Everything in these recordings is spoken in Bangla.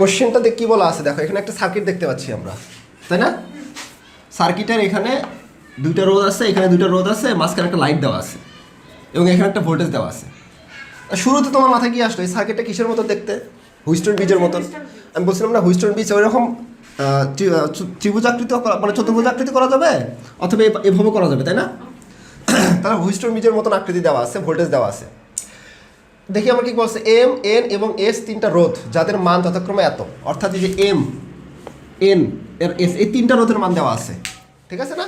কোশ্চেনটা দেখ কি বলা আছে? দেখো, এখানে একটা সার্কিট দেখতে পাচ্ছি আমরা, তাই না? সার্কিটের এখানে দুইটা রোদ আছে, এখানে দুইটা রোদ আছে, মাঝখানে একটা লাইট দেওয়া আছে, এবং এখানে একটা ভোল্টেজ দেওয়া আছে। শুরুতে তোমার মাথায় কি আসলো? এই সার্কিটটা কিসের মতো দেখতে? হুইস্টন বীজের মতন আমি বলছিলাম না হুইস্টন বীজ ওই রকম ত্রিভুজাকৃতি মানে চতুর্ভুজাকৃতি করা যাবে? অথবা এভাবে করা যাবে, তাই না? তাহলে হুইস্টন বীজের মতন আকৃতি দেওয়া আছে ভোল্টেজ দেওয়া আছে। দেখি আমার কি বলছে এম এন এবং এস তিনটা রোধ যাদের মান যথাক্রমে এত। অর্থাৎ এই যে এম এন এর এস এই তিনটা রোধের মান দেওয়া আছে। ঠিক আছে না?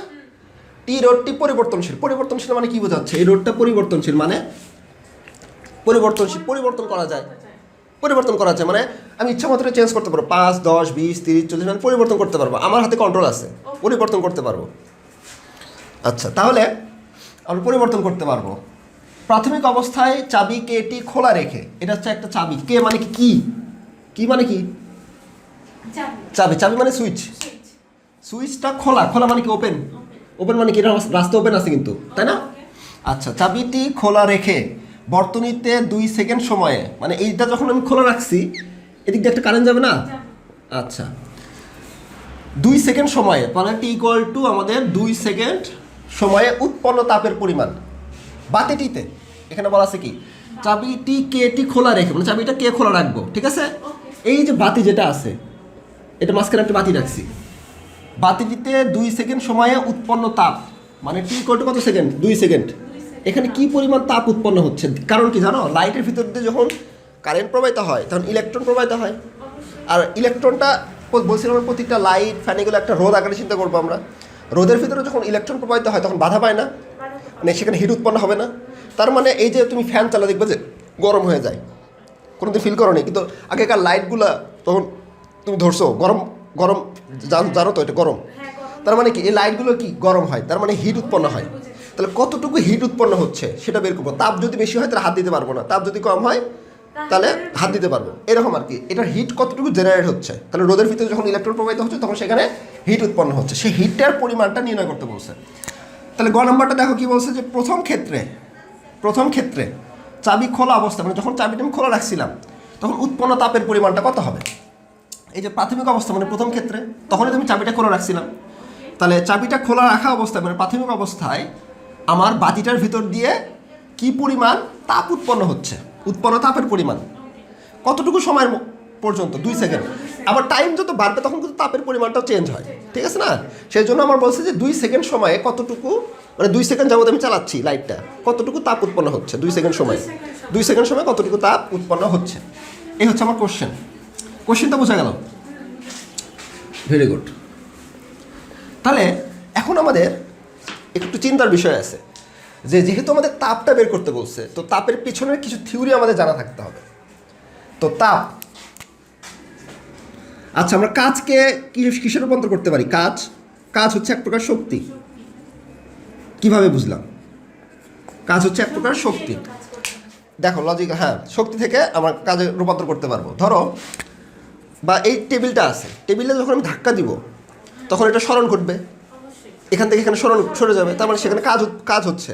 টি রোডটি পরিবর্তনশীল। পরিবর্তনশীল মানে কি বোঝাচ্ছে? এই রোডটা পরিবর্তনশীল মানে পরিবর্তনশীল পরিবর্তন করা যায়। পরিবর্তন করা যায় মানে আমি ইচ্ছা মতো চেঞ্জ করতে পারব। পাঁচ দশ বিশ তিরিশ চল্লিশ মানে পরিবর্তন করতে পারব। আমার হাতে কন্ট্রোল আছে। পরিবর্তন করতে পারব। আচ্ছা তাহলে আমরা পরিবর্তন করতে পারব। প্রাথমিক অবস্থায় চাবি কেটি খোলা রেখে এটা হচ্ছে একটা চাবি। কে মানে কি? কি? কি মানে কি? চাবি। চাবি। মানে সুইচ। সুইচটা খোলা। খোলা মানে কি? ওপেন। ওপেন। মানে কি? রাস্তা ওপেন আছে কিন্তু তাই না? আচ্ছা চাবিটি খোলা রেখে বর্তনীতে দুই সেকেন্ড সময়ে মানে এইটা যখন আমি খোলা রাখছি এদিক দিয়ে একটা কারেন্ট যাবে না? আচ্ছা। দুই সেকেন্ড সময়ে মানে টি ইকুয়াল টু আমাদের দুই সেকেন্ড সময়ে উৎপন্ন তাপের পরিমাণ। বাতিটিতে এখানে বলা আছে কি? চাবিটি কেটি খোলা রেখে মানে চাবিটা কে খোলা রাখব ঠিক আছে? এই যে বাতি যেটা আছে এটা মাঝখানে একটা বাতি রাখছি। বাতিটিতে দুই সেকেন্ড সময়ে উৎপন্ন তাপ মানে টি টু কত সেকেন্ড? দুই সেকেন্ড। এখানে কি পরিমাণ তাপ উৎপন্ন হচ্ছে? কারণ কি জানো? লাইটের ভিতর দিয়ে যখন কারেন্ট প্রবাহিত হয় তখন ইলেকট্রন প্রবাহিত হয়। আর ইলেকট্রনটা বলছিলাম প্রত্যেকটা লাইট ফ্যান এগুলো একটা রোদ আকারে চিন্তা করব আমরা। রোদের ভিতরে যখন ইলেকট্রন প্রবাহিত হয় তখন বাধা পায় না। মানে সেখানে হিট উৎপন্ন হবে না। তার মানে এই যে তুমি ফ্যান চালা দেখবে যে গরম হয়ে যায়। কোনো দিন ফিল করো নি কিন্তু আগেকার লাইটগুলা তখন তুমি ধরছো গরম গরম জানো তো এটা গরম। তার মানে কি এই লাইটগুলো কি গরম হয়? তার মানে হিট উৎপন্ন হয়। তাহলে কতটুকু হিট উৎপন্ন হচ্ছে সেটা বের করব। তাপ যদি বেশি হয় তাহলে হাত দিতে পারব না। তাপ যদি কম হয় তাহলে হাত দিতে পারব। এরকম আর কি। এটার হিট কতটুকু জেনারেট হচ্ছে? তাহলে রোদের ভিতরে যখন ইলেকট্রন প্রবাহিত হচ্ছে তখন সেখানে হিট উৎপন্ন হচ্ছে। সেই হিটটার পরিমাণটা নির্ণয় করতে বলছে। তাহলে গ নম্বরটা দেখো কি বলছে যে প্রথম ক্ষেত্রে প্রথম ক্ষেত্রে চাবি খোলা অবস্থা মানে যখন চাবিটা আমি খোলা রাখছিলাম, তখন উৎপন্ন তাপের পরিমাণটা কত হবে? এই যে প্রাথমিক অবস্থা মানে প্রথম ক্ষেত্রে, তখনই তুমি চাবিটা খোলা রাখছিলাম। তাহলে চাবিটা খোলা রাখা অবস্থায় মানে প্রাথমিক অবস্থায় আমার বাতিটার ভিতর দিয়ে কি পরিমাণ তাপ উৎপন্ন হচ্ছে? উৎপন্ন তাপের পরিমাণ। কতটুকু সময়ের পর্যন্ত? দুই সেকেন্ড। আবার টাইম যত বাড়বে তখন কিন্তু তাপের পরিমাণটাও চেঞ্জ হয়। ঠিক আছে না? সেই জন্য আমার বলছে যে দুই সেকেন্ড সময়ে কতটুকু মানে দুই সেকেন্ড যাবত আমি চালাচ্ছি লাইটটা কতটুকু তাপ উৎপন্ন হচ্ছে দুই সেকেন্ড সময়? দুই সেকেন্ড সময়। কতটুকু তাপ উৎপন্ন হচ্ছে? এই হচ্ছে আমার কোশ্চেন কোশ্চেনটা বোঝা গেল? ভেরি গুড তাহলে এখন আমাদের একটু চিন্তার বিষয় আছে। যে যেহেতু আমাদের তাপটা বের করতে বলছে তো তাপের পিছনের কিছু থিওরি আমাদের জানা থাকতে হবে। তো তাপ আচ্ছা আমরা কাজকে কিসে রূপান্তর করতে পারি? কাজ? কাজ হচ্ছে এক প্রকার শক্তি। কীভাবে বুঝলাম? কাজ হচ্ছে এক প্রকার শক্তি। দেখো লজিক হ্যাঁ শক্তি থেকে আমরা কাজে রূপান্তর করতে পারব। ধরো, বা এই টেবিলটা আছে। টেবিলে যখন আমি ধাক্কা দিব, তখন এটা স্মরণ ঘটবে। এখান থেকে এখানে স্মরণ সরে যাবে, তার মানে সেখানে কাজ কাজ হচ্ছে।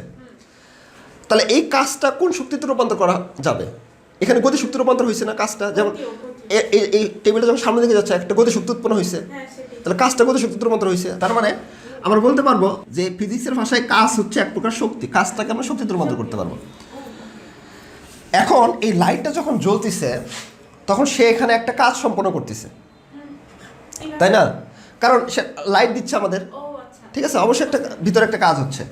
তাহলে এই কাজটা কোন শক্তিতে রূপান্তর করা যাবে? এখানে গতি শক্তি রূপান্তর হয়েছে না কাজটা? যেমন এই- এই টেবিলটা যখন সামনে দিকে যাচ্ছে একটা গতি শক্তি উৎপন্ন হয়েছে তাহলে কাজটা গতি শক্তিতে রূপান্তর হয়েছে তার মানে আমরা বলতে পারব যে ফিজিক্সের ভাষায় কাজ হচ্ছে এক প্রকার শক্তি। কাজটাকে আমরা শক্তিতে রূপান্তর করতে পারব। এখন এই লাইটটা যখন জ্বলতেছে তখন সে এখানে একটা কাজ সম্পন্ন করতেছে। তাই না? কারণ সে লাইট দিচ্ছে আমাদের। ঠিক আছে? অবশ্যই একটা ভিতরে একটা কাজ হচ্ছে।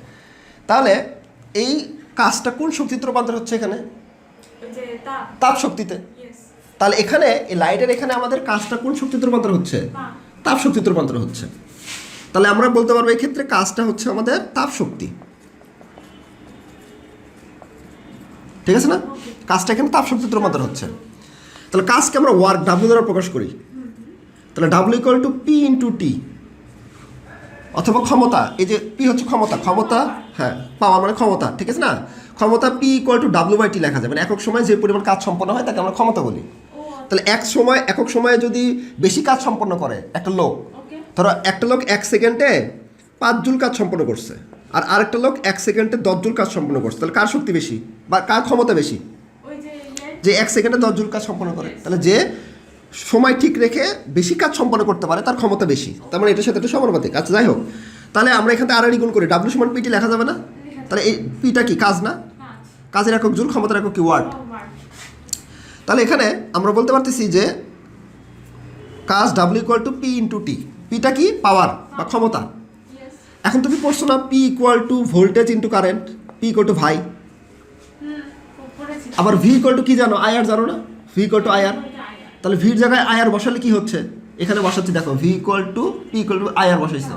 তাহলে এই কাজটা কোন শক্তিতে রূপান্তর হচ্ছে এখানে? তাপ শক্তিতে। তাহলে এখানে এই লাইটের এখানে আমাদের কাজটা কোন শক্তিতে রূপান্তর হচ্ছে? তাপ। শক্তিতে রূপান্তর হচ্ছে। তাহলে আমরা বলতে পারব এই ক্ষেত্রে কাজটা হচ্ছে আমাদের তাপ শক্তি। ঠিক আছে না? কাজটা এখানে তাপ শক্তিতে রূপান্তর হচ্ছে। তাহলে কাজকে আমরা ওয়ার্ক ডাব্লিউ দ্বারা প্রকাশ করি। তাহলে W equal to P into T অথবা ক্ষমতা এই যে পি হচ্ছে ক্ষমতা ক্ষমতা হ্যাঁ পাওয়ার মানে ক্ষমতা ঠিক আছে না? ক্ষমতা P equal to W by T লেখা যাবে মানে একক সময় যে পরিমাণ কাজ সম্পন্ন হয় তাকে আমরা ক্ষমতা বলি। তাহলে এক সময় একক সময়ে যদি বেশি কাজ সম্পন্ন করে একটা লোক ধরো একটা লোক এক সেকেন্ডে পাঁচ জুল কাজ সম্পন্ন করছে আর আরেকটা লোক এক সেকেন্ডে দশ জুল কাজ সম্পন্ন করছে তাহলে কার শক্তি বেশি? বা কার ক্ষমতা বেশি? যে এক সেকেন্ডে দশ জুল কাজ সম্পন্ন করে। তাহলে যে সময় ঠিক রেখে বেশি কাজ সম্পন্ন করতে পারে তার ক্ষমতা বেশি। তার মানে এটার সাথে এটা সমানুপাতিক আচ্ছা যাই হোক তাহলে আমরা এখানে আর গুণ করি। ডাব্লিউ সমান পিটি লেখা যাবে না? তাহলে এই পিটা কি? কাজ না? কাজের একক জুল ক্ষমতার একক কি? ওয়াট? ওভার তাহলে এখানে আমরা বলতে পারতেছি যে কাজ W equal to P into T পিটা কি? পাওয়ার বা ক্ষমতা। এখন তুমি পড়ছো না P equal to voltage into current P equal to ভাই আবার ভি ইকুয়াল টু কি জানো? আয়ার জানো না? ভি ইকুয়াল টু আয়ার তাহলে ভির জায়গায় আয়ার বসালে কি হচ্ছে? এখানে বসাচ্ছি দেখো V equal to P equal to আয়ার বসাইছি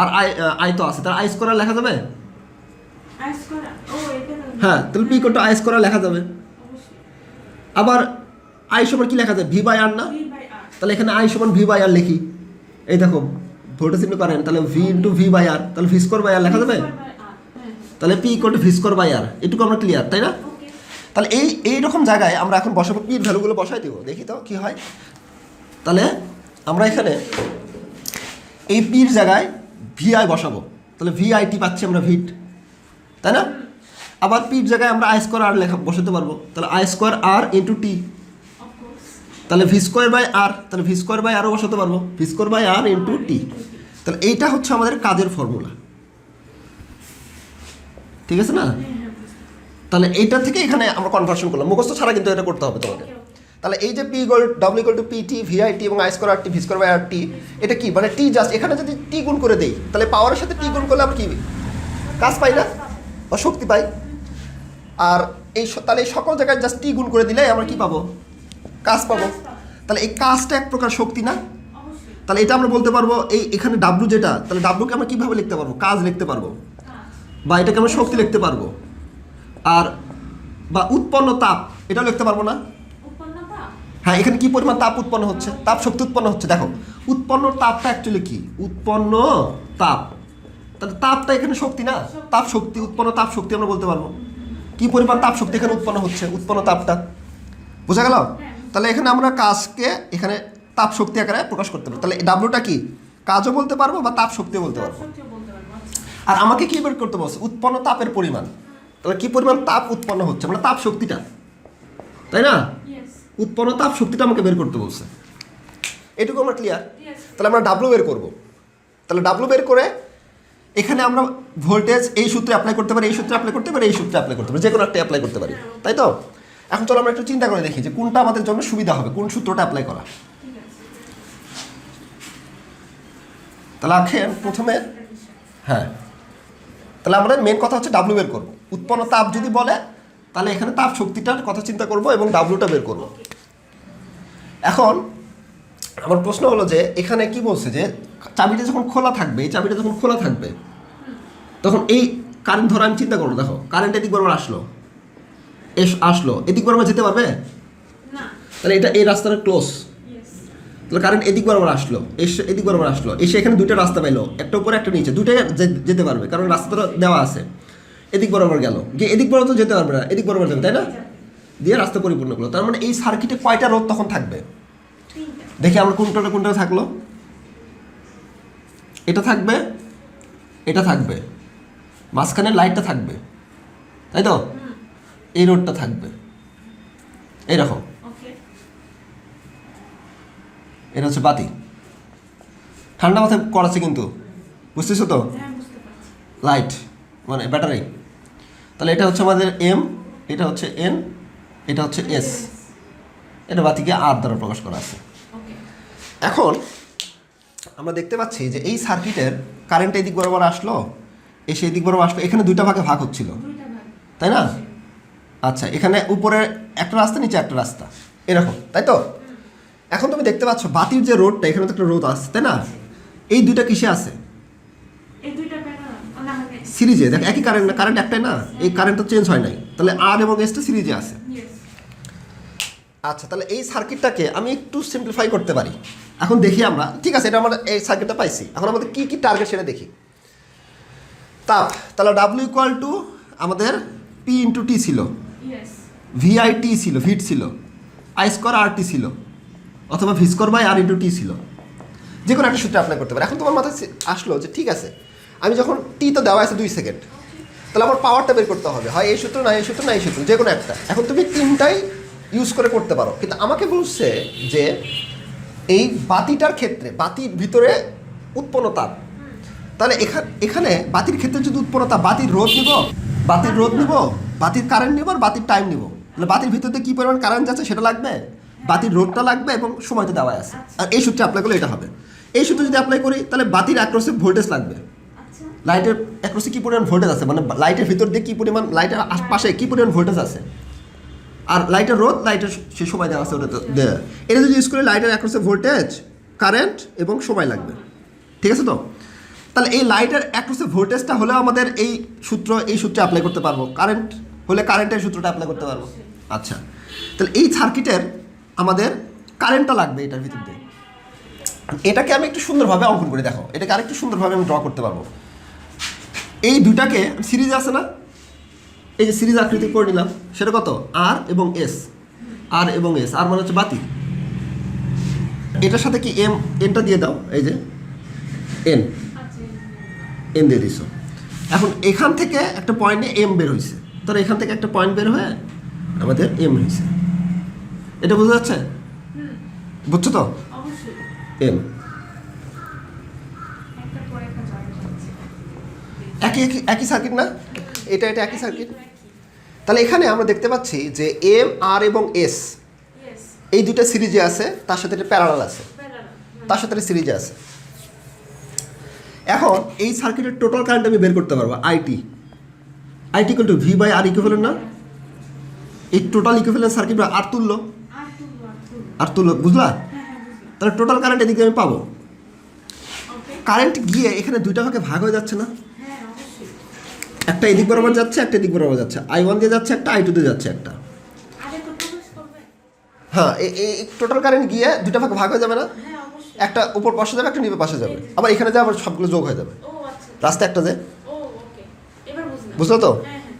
আর আই আই তো আছে। তার লেখা যাবে? আইস করা এটা না হ্যাঁ তাহলে P equal to I square লেখা যাবে। আবার আই সমান কি লেখা যায় ভি বাই আর না? ভি তাহলে এখানে আই সমান ভি বাই আর লিখি। এই দেখো ভোল্টেজ ইন্টু কারেন্ট তাহলে V into V by R তাহলে ভি বাই আর লেখা যাবে? হ্যাঁ তাহলে P equal to V by R এটুকু আমরা ক্লিয়ার তাই না? তাহলে এই এই রকম জায়গায় আমরা এখন বসাবো পির ভ্যালুগুলো বসাই দেবো দেখি তো কি হয়। তাহলে আমরা এখানে এই পির জায়গায় ভিআই বসাবো তাহলে ভি ভিআইটি পাচ্ছি আমরা ভিট তাই না? আবার পির জায়গায় আমরা আই স্কোয়ার আর লেখা, বসাতে পারব। তাহলে I square R into T তাহলে ভি স্কোয়ার বাই আর তাহলে ভি স্কোয়ার বাই আরও বসাতে পারব। V square by R into T তাহলে এইটা হচ্ছে আমাদের কাজের ফর্মুলা ঠিক আছে না? তাহলে এইটা থেকে এখানে আমরা কনভার্সন করলাম। মুখস্থ ছাড়া কিন্তু এটা করতে হবে তোমাকে. তাহলে এই যে P goal W equal to P T VIT এবং I square R T V square by R T এটা কি? মানে টি জাস্ট এখানে যদি টি গুণ করে দেই, তাহলে পাওয়ারের সাথে টি গুণ করলে আমরা কি? কাজ পাই না? বা শক্তি পাই। আর এই তাহলে এই সকল জায়গায় জাস্ট টি গুণ করে দিলে আমরা কি পাবো? কাজ পাবো। তাহলে এই কাজটা এক প্রকার শক্তি না? তাহলে এটা আমরা বলতে পারব এই এখানে ডাব্লু যেটা তাহলে ডাব্লুকে আমরা কীভাবে লিখতে পারব? কাজ লিখতে পারব। বা এটাকে আমরা শক্তি লিখতে পারব। আর বা উৎপন্ন তাপ এটাও লিখতে পারব না? হ্যাঁ এখানে কি পরিমাণ তাপ উৎপন্ন হচ্ছে? তাপ শক্তি উৎপন্ন হচ্ছে। দেখো উৎপন্ন তাপটা অ্যাকচুয়ালি কি? উৎপন্ন তাপ। তাহলে তাপটা এখানে শক্তি না? তাপ শক্তি উৎপন্ন তাপ শক্তি আমরা বলতে পারব। কি পরিমাণ তাপ শক্তি এখানে উৎপন্ন হচ্ছে? উৎপন্ন তাপটা। বোঝা গেল? তাহলে এখানে আমরা কাজকে এখানে তাপ শক্তি আকারে প্রকাশ করতে পারব। তাহলে ডাব্লুটা কি? কাজও বলতে পারব বা তাপ শক্তিও বলতে পারব? আর আমাকে কি বের করতে বলছে? উৎপন্ন তাপের পরিমাণ। তাহলে কি পরিমাণ তাপ উৎপন্ন হচ্ছে? মানে তাপ শক্তিটা তাই না? উৎপন্ন তাপ শক্তিটা আমাকে বের করতে বলছে। এটুকু আমরা ক্লিয়ার তাহলে আমরা ডাব্লু বের করব। তাহলে ডাব্লু বের করে এখানে আমরা ভোল্টেজ এই সূত্রে অ্যাপ্লাই করতে পারি, এই সূত্রে অ্যাপ্লাই করতে পারি, এই সূত্রে অ্যাপ্লাই করতে পারি যে কোনো একটা অ্যাপ্লাই করতে পারি, তাই তো? এখন চলো আমরা একটু চিন্তা করে দেখি যে কোনটা আমাদের জন্য সুবিধা হবে, কোন সূত্রটা অ্যাপ্লাই করা। তাহলে আখের প্রথমে হ্যাঁ তাহলে আমাদের মেন কথা হচ্ছে ডাব্লু বের করব। উৎপন্ন তাপ যদি বলে, তাহলে এখানে তাপ শক্তিটার কথা চিন্তা করব এবং ডাব্লুটা বের করব। এখন, আমার প্রশ্ন হলো যে, এখানে কি বলছে যে চাবিটা যখন খোলা থাকবে এই চাবিটা যখন খোলা থাকবে তখন এই কারেন্ট ধরো আমি চিন্তা করব দেখো কারেন্ট এদিক বরাবর আসলো। এস আসলো। এদিক বরাবর যেতে পারবে? তাহলে এটা এই রাস্তাটা ক্লোজ তাহলে কারেন্ট এদিক বরাবর আসলো এসে এদিক বরাবর আসলো। এসে এখানে দুইটা রাস্তা পাইলো একটা উপরে একটা নিচে। দুইটাই যেতে পারবে কারণ রাস্তাটা দেওয়া আছে। এদিক বরাবর গেল। গিয়ে এদিক বরাবর তো যেতে পারবে না এদিক বরাবর যাবে তাই না? দিয়ে রাস্তা পরিপূর্ণ করল। তার মানে এই সার্কিটে কয়টা রোধ তখন থাকবে? দেখি আমরা কোনটা কোনটা থাকল। এটা থাকবে এটা থাকবে। মাঝখানে লাইটটা থাকবে তাই তো? এই রোডটা থাকবে। এইরকম এটা হচ্ছে বাতি। ঠান্ডা মাথায় করাচ্ছে কিন্তু বুঝতেছো তো? হ্যাঁ লাইট মানে ব্যাটারি। তাহলে এটা হচ্ছে আমাদের এম এটা হচ্ছে এন এটা হচ্ছে এস। এটা বাতিকে আর দ্বারা প্রকাশ করা আছে। এখন আমরা দেখতে পাচ্ছি যে এই সার্কিটের কারেন্ট এদিক বরাবর আসলো এসে এদিক বরাবর আসলো এখানে দুইটা ভাগে ভাগ হচ্ছিল। তাই না? আচ্ছা এখানে উপরে একটা রাস্তা নিচে একটা রাস্তা। এরকম তাই তো? এখন তুমি দেখতে পাচ্ছ বাতির যে রোডটা এখানে তো একটা রোদ আছে তাই না? এই দুইটা কিসে আছে? এই সিরিজে দেখ একই কারেন্ট না কারেন্ট একটাই না এই কারেন্ট তো চেঞ্জ হয় নাই। তাহলে আর এবং এসটা সিরিজে আছে। আচ্ছা তাহলে এই সার্কিটটাকে আমি একটু সিম্পলিফাই করতে পারি। এখন দেখি আমরা। ঠিক আছে এটা আমরা এই সার্কিটটা পাইছি। এখন আমাদের কি কি টার্গেট সেটা দেখি। তাপ তাহলে ডাব্লিউ ইকুয়াল টু আমাদের পি ইন্টু টি ছিল। ভিআইটি ছিল ভিট ছিল। আই স্কোয়ার আর টি ছিল। অথবা V square by R into T ছিল। যে কোনো একটা সূত্রে অ্যাপ্লাই করতে পারে। এখন তোমার মাথায় আসলো যে ঠিক আছে আমি যখন টি তো দেওয়া আছে দুই সেকেন্ড তাহলে আমার পাওয়ারটা বের করতে হবে। হয় এই সূত্র না এই সূত্র না এই সূত্র যে কোনো একটা। এখন তুমি তিনটাই ইউজ করে করতে পারো। কিন্তু আমাকে বলছে যে এই বাতিটার ক্ষেত্রে বাতির ভিতরে উৎপন্ন তাপ তাহলে এখানে এখানে বাতির ক্ষেত্রে যদি উৎপন্ন তাপ বাতির রোধ নিব বাতির রোধ নিব বাতির কারেন্ট নিব আর বাতির টাইম নিব। তাহলে বাতির ভিতরে কী পরিমাণ কারেন্ট যাচ্ছে সেটা লাগবে? বাতির রোধটা লাগবে এবং সময়টা দেওয়া আছে। আর এই সূত্রে অ্যাপ্লাই করলে এটা হবে। এই সূত্রে যদি অ্যাপ্লাই করি তাহলে বাতির অ্যাক্রসে ভোল্টেজ লাগবে। লাইটের অ্যাক্রসে কী পরিমাণ ভোল্টেজ আছে? মানে লাইটের ভিতর দিয়ে কী পরিমাণ লাইটের আশপাশে কী পরিমাণ ভোল্টেজ আছে? আর লাইটের রোদ লাইটের সে সময় দেওয়া আছে ওটা দেয়া। এটা যদি ইউজ করি লাইটের অ্যাক্রসে ভোল্টেজ কারেন্ট এবং সময় লাগবে। ঠিক আছে তো? তাহলে এই লাইটের অ্যাক্রসে ভোল্টেজটা হলেও আমাদের এই সূত্র, এই সূত্রে অ্যাপ্লাই করতে পারব। কারেন্ট হলে কারেন্টের সূত্রটা অ্যাপ্লাই করতে পারব। আচ্ছা। তাহলে এই সার্কিটের আমাদের কারেন্টটা লাগবে এটার ভিতর দিয়ে। এটাকে আমি একটু সুন্দরভাবে অঙ্কন করে, দেখো। এটাকে আরেকটু সুন্দরভাবে আমি ড্র করতে পারব। এই দুটাকে সিরিজ আছে না? এই যে সিরিজ আকৃতি করে নিলাম সেটা কত? আর এবং এস আর এবং এস আর মানে হচ্ছে বাতি। এটার সাথে কি এম এনটা দিয়ে দাও এই যে এন এন দিয়ে দিছো। এখন এখান থেকে একটা পয়েন্টে এম বের হয়েছে। ধরো এখান থেকে একটা পয়েন্ট বের হয়ে আমাদের এম হয়েছে। এটা বোঝা যাচ্ছে? বুঝছ তো? এম একই একই সার্কিট না? এটা এটা একই সার্কিট তাহলে এখানে আমরা দেখতে পাচ্ছি যে এম আর এবং এস এই দুইটা সিরিজে আছে তার সাথে এটা প্যারালাল আছে। তার সাথে একটা সিরিজে আছে। এখন এই সার্কিটের টোটাল কারেন্ট আমি বের করতে পারব IT IT equal to V by R equivalent না? এই টোটাল ইকুইভ্যালেন্ট সার্কিট আর তুললো আর তুললো বুঝলা? হ্যাঁ হ্যাঁ তাহলে টোটাল কারেন্ট এদিকে আমি পাবো। কারেন্ট গিয়ে এখানে দুইটা ভাগে ভাগ হয়ে যাচ্ছে না? হ্যাঁ একটা এদিক বরাবর যাচ্ছে একটা এদিক বরাবর যাচ্ছে। আই ওয়ান দিয়ে যাচ্ছে একটা আই টু দিয়ে যাচ্ছে একটা। হ্যাঁ এই টোটাল কারেন্ট গিয়ে দুইটা ভাগে ভাগ হয়ে যাবে না? হ্যাঁ একটা উপর পাশে যাবে একটা নিচে পাশে যাবে। আবার এখানে যাবে আবার সবগুলো যোগ হয়ে যাবে। আচ্ছা। রাস্তা একটা যে? বুঝলো তো? হ্যাঁ হ্যাঁ।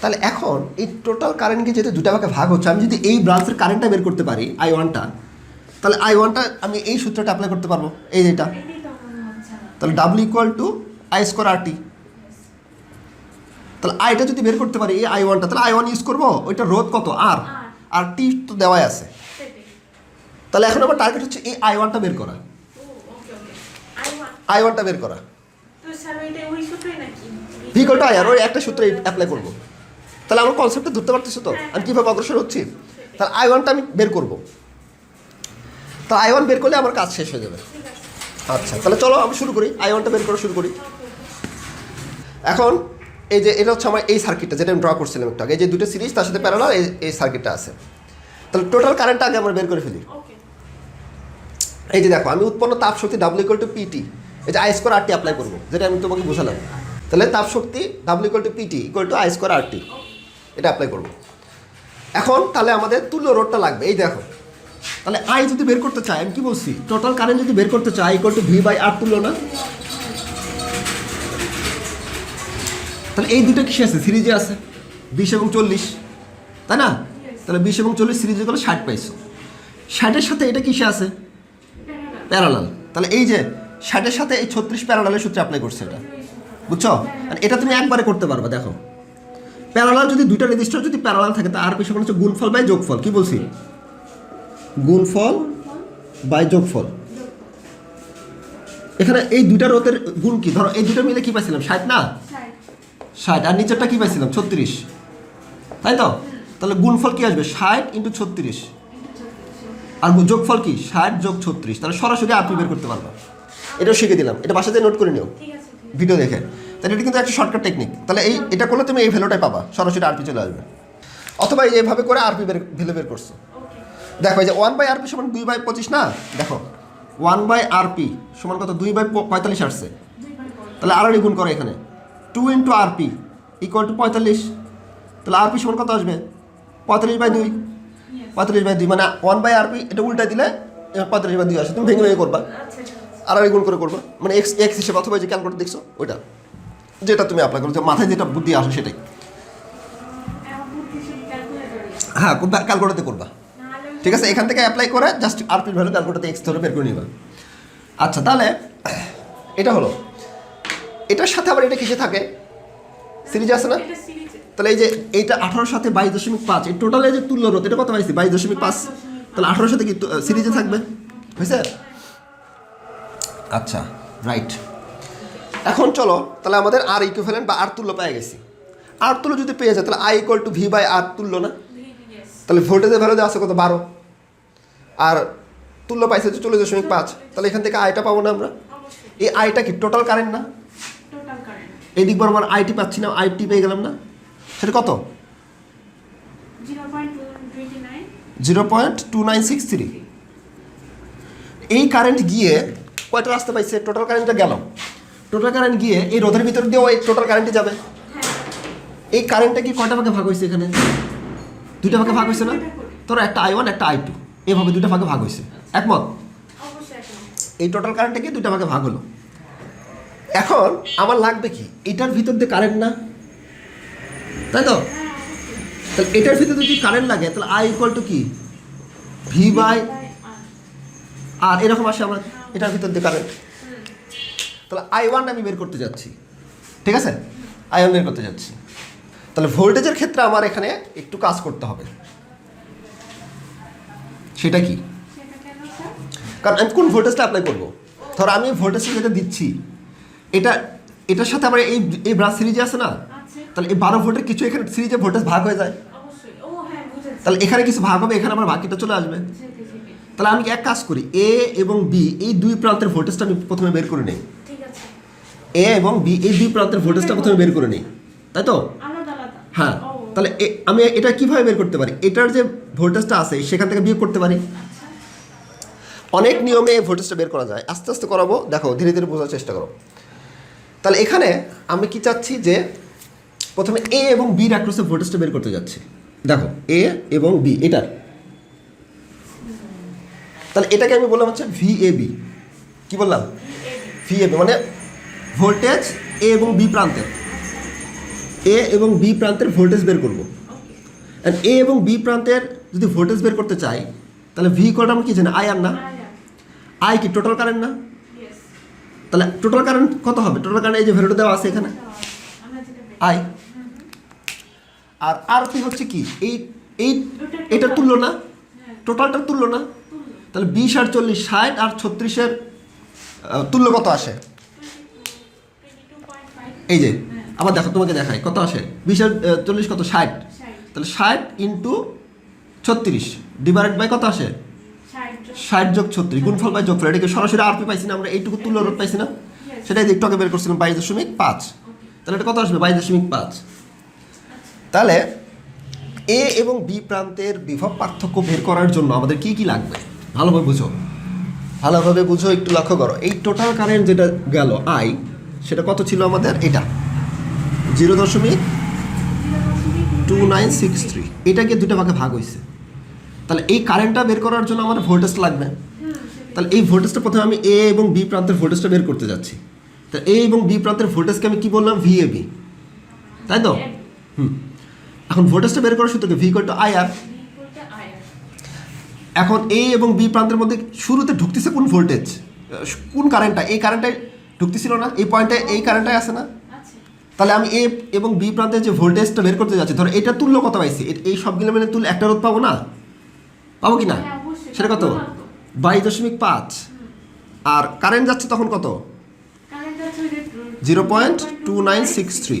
তাহলে এখন এই টোটাল কারেন্ট গিয়ে যেহেতু দুটা ভাগে ভাগ হচ্ছে আমি যদি এই ব্রাঞ্চের কারেন্টটা বের করতে পারি আই ওয়ানটা তাহলে আই ওয়ানটা আমি এই সূত্রটা অ্যাপ্লাই করতে পারব। এই যেটা তাহলে W equal to I square R T তাহলে আইটা যদি বের করতে পারি এই আই ওয়ানটা তাহলে আই ওয়ান ইউজ করব? ওইটা রোধ কত? আর আর টি তো দেওয়াই আছে। তাহলে এখন আমার টার্গেট হচ্ছে এই আই ওয়ানটা বের করা। আই ওয়ানটা বের করা। তো স্যার ওইটা ওই সূত্রই নাকি? V equal to I R ওই একটা সূত্র অ্যাপ্লাই করব। তাহলে আমার কনসেপ্টটা ধরতে পারতেছো তো? আমি কীভাবে অগ্রসর হচ্ছি? তাহলে আই ওয়ানটা আমি বের করব। তাহলে আই ওয়ান বের করলে আমার কাজ শেষ হয়ে যাবে। আচ্ছা তাহলে চলো আমি শুরু করি। আই ওয়ানটা বের করা শুরু করি। এখন এই যে এটা হচ্ছে আমার এই সার্কিটটা যেটা আমি ড্র করছিলাম একটু আগে। এই যে দুটো সিরিজ তার সাথে প্যারালাল এই এই সার্কিটটা আছে। তাহলে টোটাল কারেন্টটা আগে আমরা বের করে ফেলি। ওকে এই যে দেখো আমি উৎপন্ন তাপ শক্তি W equal to P T এই যে আই স্কোয়ার আরটি অ্যাপ্লাই করব যেটা আমি তোমাকে বুঝালাম। তাহলে তাপ শক্তি W equal to PT equal to I square RT এটা অ্যাপ্লাই করব। এখন তাহলে আমাদের তুল্য রোডটা লাগবে। এই দেখো তাহলে আই যদি বের করতে চাই আমি কি বলছি? টোটাল কারেন্ট যদি বের করতে চাই equal to V by R তুল্য না? তাহলে এই দুটো কিসে আছে? সিরিজে আছে। বিশ এবং চল্লিশ। তাই না? তাহলে বিশ এবং চল্লিশ সিরিজে গেলে ষাট পাইছো। ষাটের সাথে এটা কিসে আছে? প্যারালাল। তাহলে এই যে ষাটের সাথে এই ছত্রিশ প্যারালালের সূত্রে অ্যাপ্লাই করছে এটা। বুঝছ? আর এটা তুমি একবারে করতে পারবে, দেখো। প্যারালাল যদি দুইটা রেজিস্টার যদি প্যারালাল থাকে তা আর পিছনে হচ্ছে গুণফল বাই যোগফল। কি বলছি? গুণফল বাই যোগফল। এখানে এই দুইটা রোতের গুণ কি? ধরো এই দুটো মিলে কি পাইছিলাম? ষাট না? ষাট। আর নিচেরটা কি পাইছিলাম? ছত্রিশ। তাই তো? তাহলে গুণফল কি আসবে? ষাট ইন্টু ছত্রিশ। আর যোগফল কি? ষাট যোগ ছত্রিশ। তাহলে সরাসরি আপনি বের করতে পারবা। এটাও শিখে দিলাম। এটা বাসাতে নোট করে নিও। ভিডিও দেখে। তাহলে এটা কিন্তু একটা শর্টকাট টেকনিক তাহলে এই এটা করলে তুমি এই ভ্যালুটাই পাবা। সরাসরি আরপি চলে আসবে। অথবা এইভাবে করে আরপি বের ভ্যালু বের করছ। দেখো এই যে ওয়ান বাই আরপি সমান দুই বাই পঁচিশ না? দেখো ওয়ান বাই আরপি সমান কত? দুই বাই পঁয়তাল্লিশ আসছে। তাহলে আরও গুণ করো এখানে। Two into RP equal to পঁয়তাল্লিশ। তাহলে আরপি সমান কত আসবে? পঁয়তাল্লিশ বাই দুই। পঁয়তাল্লিশ বাই দুই মানে ওয়ান বাই আরপি এটা উল্টা দিলে পঁয়তাল্লিশ বাই দুই আসে। তুমি ভেঙে ভেঙে করবা। আর ঠিক আছে আড়াই গুণ করে করবা। মানে এক্স এক্স হিসেবে অথবা যে ক্যালকুলেটর দেখছ ওইটা। যেটা তুমি অ্যাপ্লাই করো যে মাথায় যেটা বুদ্ধি আসে সেটাই। হ্যাঁ ক্যালকুলেটরতে করবা। ঠিক আছে এখান থেকে অ্যাপ্লাই করে জাস্ট আরপির ভ্যালু ক্যালকুলেটরতে এক্স ধরে বের করে নিবা। আচ্ছা তাহলে এটা হলো। এটার সাথে আবার এটা কিসে থাকে? সিরিজ আছে না? তাহলে এই যে এইটা আঠারোর সাথে বাইশ দশমিক পাঁচ এই টোটাল এই যে তুল্য রোধ এটা কত পাইছি? বাইশ দশমিক পাঁচ। তাহলে আঠারোর সাথে কি সিরিজে থাকবে? হয়েছে? আচ্ছা রাইট এখন চলো তাহলে আমাদের আর ইকুইভ্যালেন্ট বা আর তুল্য পেয়ে গেছি। আর তুল্য যদি পেয়ে যায় তাহলে I equal to V by R তুল্য না? তাহলে ভোল্টেজের ভ্যালু দেওয়া আছে কত? বারো। আর তুল্য পাইছে হচ্ছে চল্লিশ দশমিক পাঁচ। তাহলে এখান থেকে আইটা পাবো না আমরা? এই আইটা কি টোটাল কারেন্ট না? কারেন্ট এই দিক বরাবর আইটি পাচ্ছি না আইটি পেয়ে গেলাম না। সেটা কত? Zero point two nine six three. এই কারেন্ট গিয়ে কয়টা রাস্তা পাইছে? টোটাল কারেন্টটা গেল। টোটাল কারেন্ট গিয়ে এই রোধের ভিতর দিয়েও এই টোটাল কারেন্টে যাবে। এই কারেন্টটা কি কয়টা ভাগে ভাগ হয়েছে এখানে? দুইটা ভাগে ভাগ হয়েছে না? তোর একটা আই ওয়ান একটা আই টু এভাবে দুইটা ভাগে ভাগ হয়েছে একমত? এই টোটাল কারেন্টটা কি দুইটা ভাগে ভাগ হলো? এখন আমার লাগবে কি? এটার ভিতর দিয়ে কারেন্ট না? তাই তো? তাহলে এটার ভিতরে যদি কারেন্ট লাগে তাহলে আই ইকুয়াল টু কি? ভি বাই আর এরকম আসে আমার এটার ভিতর দিয়ে কারেন্ট তাহলে আই ওয়ান আমি বের করতে যাচ্ছি। ঠিক আছে? আই ওয়ান বের করতে যাচ্ছি। তাহলে ভোল্টেজের ক্ষেত্রে আমার এখানে একটু কাজ করতে হবে। সেটা কি? কারণ আমি কোন ভোল্টেজটা অ্যাপ্লাই করব? ধর আমি ভোল্টেজটা যেটা দিচ্ছি এটা এটার সাথে আমার এই এই ব্রাঞ্চ সিরিজে আছে না? তাহলে এই বারো ভোল্টের কিছু এখানে সিরিজে ভোল্টেজ ভাগ হয়ে যায়। হ্যাঁ তাহলে এখানে কিছু ভাগ হবে এখানে আমার বাকিটা চলে আসবে। তাহলে আমি এক কাজ করি এ এবং বি এই দুই প্রান্তের ভোল্টেজটা আমি প্রথমে বের করে নিই। এ এবং বি এই দুই প্রান্তের ভোল্টেজটা প্রথমে বের করে নিই। তাই তো? হ্যাঁ তাহলে আমি এটা কীভাবে বের করতে পারি? এটার যে ভোল্টেজটা আছে সেখান থেকে বিয়োগ করতে পারি। আচ্ছা। অনেক নিয়মে এই ভোল্টেজটা বের করা যায়। আস্তে আস্তে করাবো। দেখো ধীরে ধীরে বোঝার চেষ্টা করো। তাহলে এখানে আমি কি চাচ্ছি যে প্রথমে এ এবং বির অ্যাক্রসে ভোল্টেজটা বের করতে যাচ্ছি। দেখো এ এবং বি এটার। তাহলে এটাকে আমি বললাম হচ্ছে ভি এ বি কী বললাম? ভি এ বি মানে ভোল্টেজ এ এবং বি প্রান্তের এ এবং বি প্রান্তের ভোল্টেজ বের করব। এ এবং বি প্রান্তের যদি ভোল্টেজ বের করতে চাই, তাহলে ভি কোড আমরা কি জানি আই আর না? আই কি টোটাল কারেন্ট না? তাহলে টোটাল কারেন্ট কত হবে? টোটাল কারেন্ট এই যে ভ্যালুটা দেওয়া আছে এখানে। আই আর আর কি হচ্ছে কি? এই এই, এটা তুললো না? টোটালটা তুললো না? তাহলে বিশ আর চল্লিশ, ষাট আর ছত্রিশের তুল্য কত আসে? এই যে, আবার দেখো, তোমাকে দেখাই, কত আসে? বিশ আর চল্লিশ কত? ষাট। তাহলে ষাট ইন্টু ছত্রিশ ডিভাইডেড বাই কত আসে? ষাট যোগ ছত্রিশ গুণফল বাই যোগফল এটাকে সরাসরি আরপি পাইছি না আমরা এইটুকু তুল্য রোধ পাইছি না। সেটাই একটু আগে বের করছিলাম বাইশ দশমিক পাঁচ। তাহলে এটা কত আসবে? বাইশ দশমিক পাঁচ। তাহলে এ এবং বি প্রান্তের বিভব পার্থক্য বের করার জন্য আমাদের কি কি লাগবে? ভালোভাবে বুঝো। ভালোভাবে বুঝো একটু লক্ষ্য করো। এই টোটাল কারেন্ট যেটা গেল আই সেটা কত ছিল আমাদের? এটা। জিরো দশমিক টু নাইন সিক্স থ্রি। এটাকে দুটো ভাগে ভাগ হয়েছে তাহলে এই কারেন্টটা বের করার জন্য আমার ভোল্টেজ লাগবে। তাহলে এই ভোল্টেজটা প্রথমে আমি এ এবং বি প্রান্তের ভোল্টেজটা বের করতে যাচ্ছি। তা এ এবং বি প্রান্তের ভোল্টেজকে আমি কী বললাম? ভি এ বি তাই তো? হুম। এখন ভোল্টেজটা বের করার সূত্রকে ভি টু আই আর এখন এ এবং বি প্রান্তের মধ্যে শুরুতে ঢুকতেছে কোন ভোল্টেজ কোন কারেন্টটা এই কারেন্টটাই ঢুকতেছিল না? এই পয়েন্টে এই কারেন্টটাই আসে না? তাহলে আমি এ এবং বি প্রান্তের যে ভোল্টেজটা বের করতে যাচ্ছি ধরো এটা তুল্য কত পাইছি? এই সবগুলো মিলে তুল একটা রোধ পাবো না? পাবো কি না হ্যাঁ, সেটা কত? বাইশ দশমিক পাঁচ। আর কারেন্ট যাচ্ছে তখন কত? Zero point two nine six three.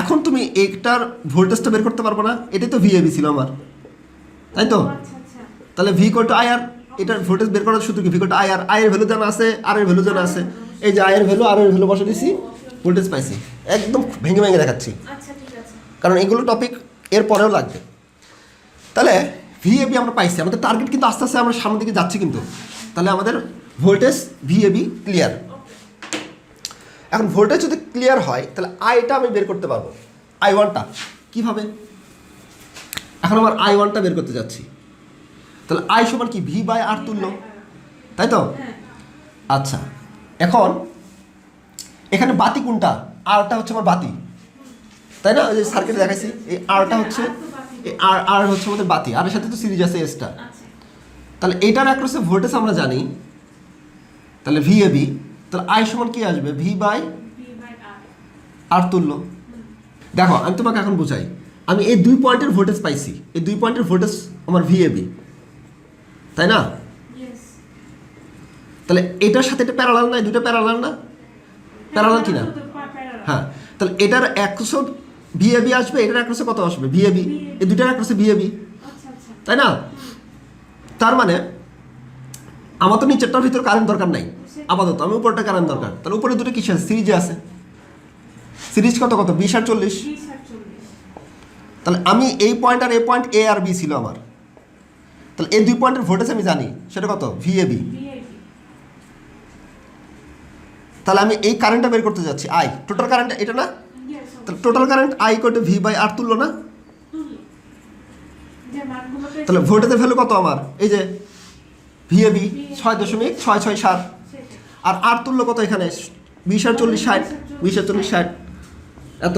এখন তুমি একটার ভোল্টেজটা বের করতে পারব না? এটাই তো ভি ভিএবি ছিল আমার। তাই তো? আচ্ছা আচ্ছা। তাহলে ভি কোট আই আর এটার ভোল্টেজ বের করার শুধু কি? V quote I R I এর ভ্যালু জানা আছে আর এর ভ্যালু জানা আছে। এই যে আই এর ভ্যালু আর এর ভ্যালু বসে দিছি ভোল্টেজ পাইছি। একদম ভেঙে ভেঙে দেখাচ্ছি। আচ্ছা ঠিক আছে। কারণ এগুলো টপিক এর পরেও লাগবে। তাহলে ভিএবি আমরা পাইছি। আমাদের টার্গেট কিন্তু আস্তে আস্তে আমরা সামনের দিকে যাচ্ছি কিন্তু। তাহলে আমাদের voltage V A B clear এখন ভোল্টেজ যদি ক্লিয়ার হয়, তাহলে আইটা আমি বের করতে পারব। আই ওয়ানটা কীভাবে? এখন আমার আই ওয়ানটা বের করতে যাচ্ছি। তাহলে আই সমান কি? ভি বাই আর তুল্য। তাই তো? আচ্ছা। এখন এখানে বাতি কোনটা? আরটা হচ্ছে আমার বাতি। তাই না? ওই যে সার্কিটে দেখাইছি। এই আরটা হচ্ছে আর আর হচ্ছে আমাদের বাতি আর এর সাথে তো সিরিজ আছে এসটা আচ্ছা। তাহলে এটার অ্যাক্রসে ভোল্টেজ আমরা জানি। তাহলে ভি এ বি তাহলে আই সমান কি আসবে? ভি বাই আর তুল্য। দেখো আমি তোমাকে এখন বুঝাই। আমি এই দুই পয়েন্টের ভোল্টেজ পাইছি। এই দুই পয়েন্টের ভোল্টেজ আমার ভিএবি তাই না? তাহলে এটার সাথে এটা প্যারালাল না? এই দুটো প্যারালাল না প্যারালাল কি না হ্যাঁ। তাহলে এটার একশো ভিএবি আসবে এটার একশো কত আসবে? ভিএবি এই দুটার একশো ভিএবি তাই না? তার মানে আমার তো নিচেরটার ভিতর কারেন্ট দরকার নাই। আপাতত আমি উপরটা কারেন্ট দরকার। তাহলে উপরে দুটো কিসে আছে সিরিজে আছে। সিরিজ কত কত? বিশ আর চল্লিশ। তাহলে আমি এই পয়েন্ট আর এই পয়েন্ট এ আর বি ছিল আমার। তাহলে এই দুই পয়েন্টের ভোল্টেজ আমি জানি। সেটা কত? ভিএবি তাহলে আমি এই কারেন্টটা বের করতে যাচ্ছি। আই টোটাল কারেন্ট এটা না? তাহলে টোটাল কারেন্ট আই কোটে ভি বাই আর তুললো না? তাহলে ভোল্টেজের ভ্যালু কত আমার? এই যে ভিএবি ছয় দশমিক ছয় ছয় সাত। আর আর তুললো কত এখানে? বিশ আর চল্লিশ ষাট। বিশ আর চল্লিশ ষাট। এত।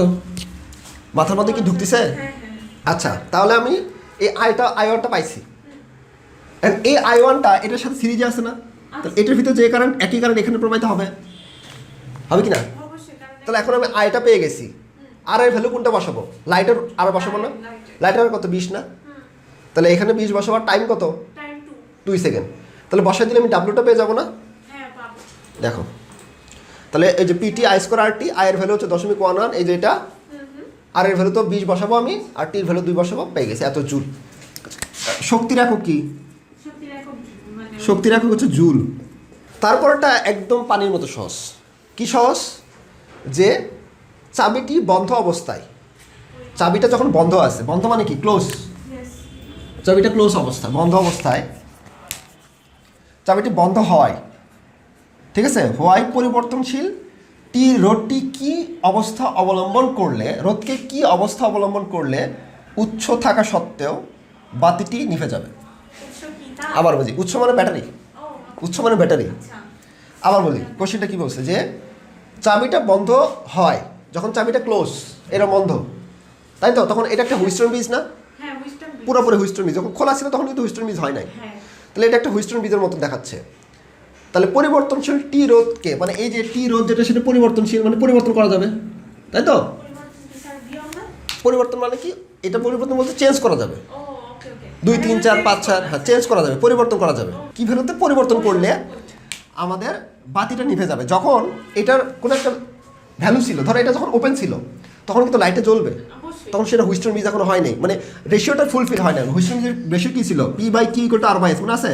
মাথার মধ্যে কি ঢুকতেছে? হ্যাঁ হ্যাঁ। আচ্ছা তাহলে আমি এই আইটা আই ওয়ানটা পাইছি। এই আই ওয়ানটা এটার সাথে সিরিজে আছে না? তাহলে এটার ভিতরে যে কারেন্ট একই কারেন্ট এখানে প্রবাহিত হবে। হবে কি না? তাহলে এখন আমি আইটা পেয়ে গেছি। আর এর ভ্যালু কোনটা বসাবো? লাইটের আরও বসাবো না? লাইটের। কত? বিশ না? তাহলে এখানে বিশ বসাবার টাইম কত? দুই সেকেন্ড তাহলে বসাই দিলে আমি ডাব্লুটা পেয়ে যাব না? হ্যাঁ দেখো। তাহলে এই যে P T I square R T আয়ের ভ্যালু হচ্ছে দশমিক ওয়ান ওয়ান এই যে এটা। আর এর ভ্যালু তো বিশ বসাবো আমি আর টির ভ্যালু দুই বসাবো পেয়ে গেছি এত জুল। শক্তি একক কি? শক্তি মানে শক্তির একক হচ্ছে জুল। তারপরটা একদম পানির মতো সহজ। কি সহজ? যে চাবিটি বন্ধ অবস্থায়। চাবিটা যখন বন্ধ আছে বন্ধ মানে কি? ক্লোজ চাবিটা ক্লোজ অবস্থা বন্ধ অবস্থায়। চাবিটি বন্ধ হয়। ঠিক আছে? হওয়ায় পরিবর্তনশীল টি রোডটি কি অবস্থা অবলম্বন করলে রোদকে কি অবস্থা অবলম্বন করলে উচ্চ থাকা সত্ত্বেও বাতিটি নিভে যাবে? আবার বুঝি উৎস মানে ব্যাটারি। উৎস মানে ব্যাটারি। আচ্ছা। আবার বলি কোশ্চেনটা কি বলছে? যে চাবিটা বন্ধ হয় যখন চাবিটা ক্লোজ এটা বন্ধ। তাই তো? তখন এটা একটা হুইস্টন বীজ না? হ্যাঁ পুরোপুরি হুইস্টন বীজ যখন খোলা ছিল তখন কিন্তু হুইস্টন বীজ হয় নাই। হ্যাঁ। তাহলে এটা একটা হুইস্টন বীজের মতো দেখাচ্ছে। তাহলে পরিবর্তনশীল টি রোধকে মানে এই যে টি রোধ যেটা সেটা পরিবর্তনশীল মানে পরিবর্তন করা যাবে। তাই তো? পরিবর্তন মানে কি? এটা পরিবর্তন বলতে চেঞ্জ করা যাবে। দুই তিন চার পাঁচ চার হ্যাঁ চেঞ্জ করা যাবে পরিবর্তন করা যাবে। কি ভ্যালুতে পরিবর্তন করলে আমাদের বাতিটা নিভে যাবে। যখন এটার কোনো একটা ভ্যালু ছিল। ধরো এটা যখন ওপেন ছিল তখন কিন্তু লাইটটা জ্বলবে। তখন সেটা হুইস্টন বীজ এখন হয় নাই মানে রেশিওটা ফুলফিল হয় না হুইস্টন বীজের রেশিও কি ছিল? পি বাই কি equal to R by S মনে আছে?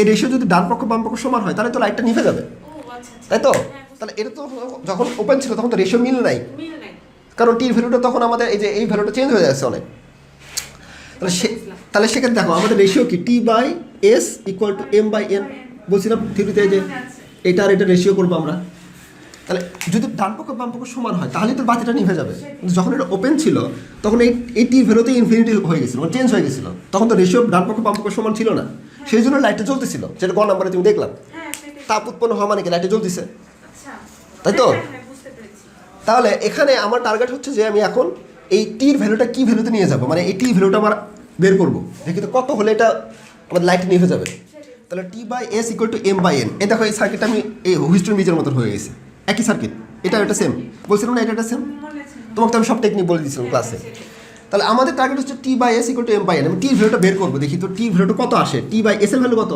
এই রেশিও যদি ডান পক্ষ বাম পক্ষ সমান হয় তাহলে তো লাইটটা নিভে যাবে। আচ্ছা আচ্ছা। তাই তো? হ্যাঁ, তাহলে এটা তো যখন ওপেন ছিল তখন তো রেশিও মিল নাই। কারণ টির ভ্যালুটা তখন আমাদের এই যে এই ভ্যালুটা চেঞ্জ হয়ে যাচ্ছে অনেক। তাহলে সে তাহলে সেখানে দেখো আমাদের রেশিও কি? T by S equal to M by N বলছিলাম থিওরিতে যে এটা আর এটা রেশিও করব আমরা। তাহলে যদি ডান পক্ষ বাম পক্ষ সমান হয় তাহলে তো বাতিটা নিভে যাবে। কিন্তু যখন এটা ওপেন ছিল তখন এই এই টির ভ্যালুতে ইনফিনিটি হয়ে গেছিল মানে চেঞ্জ হয়ে গেছিল। তখন তো রেশিও ডান পক্ষ বাম পক্ষ সমান ছিল না। সেই জন্য লাইটটা জ্বলতেছিল যেটা গ নাম্বারে তুমি দেখলাম। হ্যাঁ তাপ উৎপন্ন হওয়া মানে কি? লাইটটা জ্বলতেছে। আচ্ছা। তাই তো? হ্যাঁ, হ্যাঁ, তাহলে এখানে আমার টার্গেট হচ্ছে যে আমি এখন এই টির ভ্যালুটা কি ভ্যালুতে নিয়ে যাব? মানে এই টি ভ্যালুটা আমার বের করব। দেখি তো কত হলে এটা আমার লাইট নিভে যাবে। তাহলে T by S equal to M by N এ দেখো এই সার্কিটটা আমি এই হুইস্টন বীজের মতো হয়ে গেছে। একই সার্কিট এটা এটা সেম বলছিলাম না এটা এটা সেম তোমাকে আমি সব টেকনিক বলে দিয়েছিলাম ক্লাসে তাহলে আমাদের টার্গেট হচ্ছে T by S equal to M by N আমি টির ভ্যালুটা বের করব, দেখি তো টি ভ্যালুটা কত আসে? টি বাই এস এর ভ্যালু কত?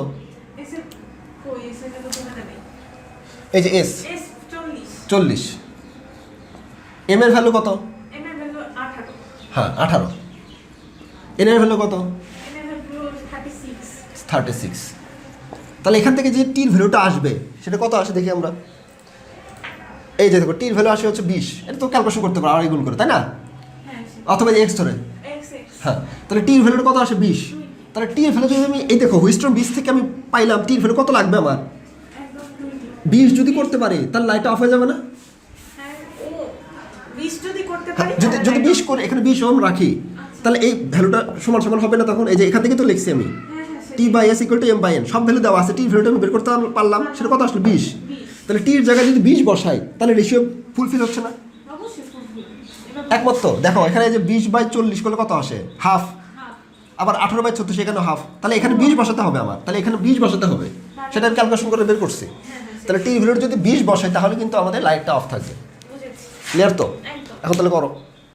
এই যে এস এস 40 চল্লিশ। এম এর ভ্যালু কত? এম এর ভ্যালু 18 হ্যাঁ আঠারো। এন এর ভ্যালু কত? এম এর ভ্যালু 36 থার্টি সিক্স তাহলে এখান থেকে যে টির ভ্যালুটা আসবে, সেটা কত আসে দেখি আমরা? এই যে দেখো টির ভ্যালু আসে হচ্ছে বিশ। এটা তো ক্যালকুলেশন করতে পারো আড়াই গুণ করে তাই না? হ্যাঁ অথবা এক্স ধরে। হ্যাঁ তাহলে টির ভ্যালুটা কত আসে বিশ? তাহলে টির ভ্যালু যদি আমি এই দেখো হুইস্টন বিশ থেকে আমি পাইলাম টির ভ্যালু কত লাগবে আমার? একদম 20 বিশ যদি করতে পারি তাহলে লাইটটা অফ হয়ে যাবে না? হ্যাঁ যদি হ্যাঁ, যদি বিশ করে এখানে বিশ ওম রাখি তাহলে এই ভ্যালুটা সমান সমান হবে না তখন? এই যে এখান থেকে তো লিখছি আমি। T by S equal to M by N সব ভ্যালু দেওয়া আছে টির ভ্যালুটা আমি বের করতে পারলাম সেটা কত আসলো? বিশ। তাহলে টির জায়গায় যদি বিশ বসাই তাহলে রেশিও ফুলফিল হচ্ছে না? একমাত্র। দেখো এখানে যে বিশ বাই চল্লিশ করলে কত আসে? হাফ আবার আঠারো বাই ছত্রিশ এখানে হাফ তাহলে এখানে বিশ বসাতে হবে আমার তাহলে এখানে বিশ বসাতে হবে। সেটা আমি ক্যালকুলেশন করে বের করছি। তাহলে টি ভ্যালুটা যদি বিশ বসাই তাহলে কিন্তু আমাদের লাইটটা অফ থাকবে। ক্লিয়ার তো? এখন তাহলে করো।